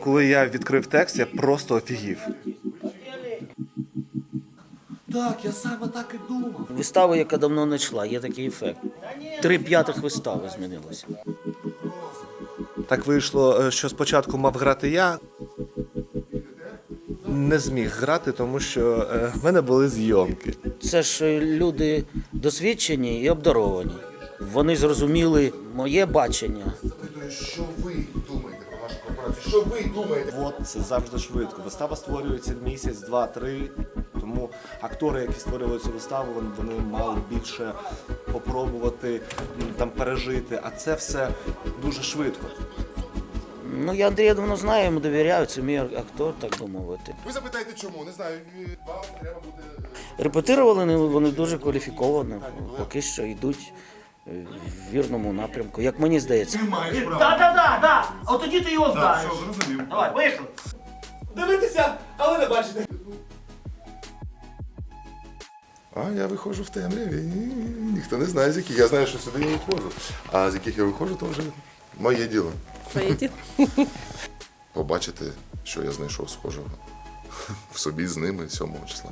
Коли я відкрив текст, я просто офігів. Так, я саме так і думав. Вистава, яка давно не йшла, є такий ефект. Три п'ятих вистави змінилося. Так вийшло, е, що спочатку мав грати я. Не зміг грати, тому що е, в мене були зйомки. Це ж е, люди досвідчені і обдаровані. Вони зрозуміли моє бачення. Що ви думаєте нашу корпорацію? Що ви думаєте? От це завжди швидко. Вистава створюється місяць, два, три. Тому актори, які створювали цю виставу, вони, вони мали більше попробувати там пережити. А це все дуже швидко. Ну, я Андрія давно знаю, йому довіряю, це мій актор, так би мовити. Ви запитаєте, чому? Не знаю. Вам треба буде. Репетирували вони- дуже кваліфіковано, поки що йдуть е, вірному напрямку, як мені здається. Так, так, так, так. От тоді ти його знаєш. Давай, поїхали. Дивитися, але не бачите. А я виходжу в темряві. і Ніхто не знає, з яких. Я знаю, що сюди я виходжу. А з яких я виходжу, то вже моє діло. Поїдіть. Побачити, що я знайшов схожого в собі з ними 7 числа.